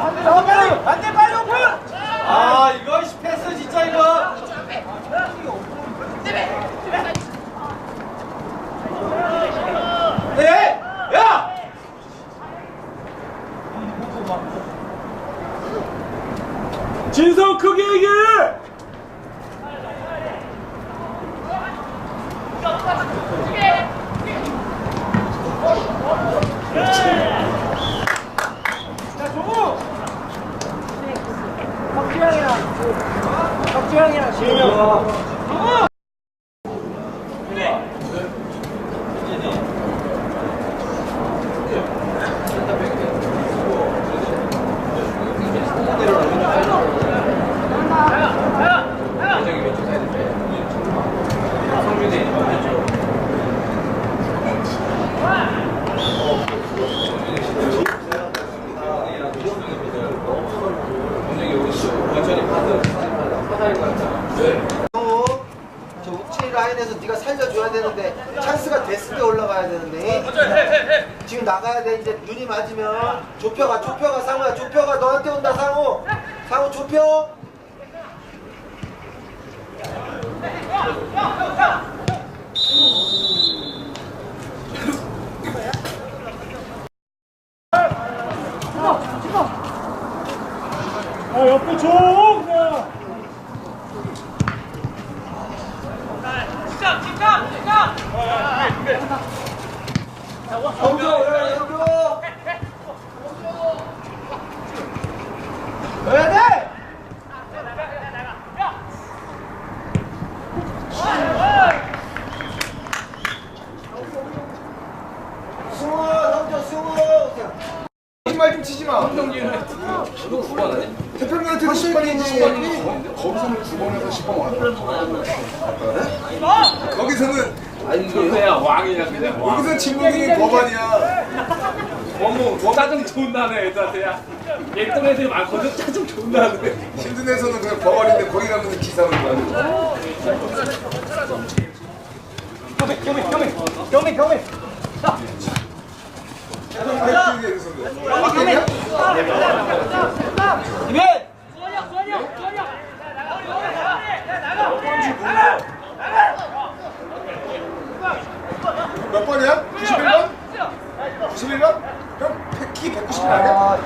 반대 반대 빨리 오픈 아 이거 씨, 패스 진짜 이거 네! 야! 진성 크게 얘기해 덕주형이랑 지훈이 어, 저 uk치 라인에서 네가 살려줘야 되는데 찬스가 됐을 때 올라가야 되는데. 지금 나가야 돼. 이제 눈이 맞으면 좁혀가 좁혀가 상우야 좁혀가. 너한테 온다 상우. 상우 좁혀. 아 옆에 줘 그냥 영조 올라가 영조 넣어야 돼 승우 영조 승우 거짓말 좀 치지 마. 태평양한테도 10번이지. 거기서는 9번에서 10번 왔다. 거기서는 그냥 왕이야 그냥 왕 여기서 진국이 법안이야. 어머 짜증 존나네 애들한테 야 예쁜 애들이 많거든 짜증 존나네 힘든 데서는 그냥 법안인데 거기 가면 기사는 거야. 경민 경민 경민 경민 경민 태평양에서는. 이민 몇 번이야? 91번? 91번? 형, 키 190이 아니야?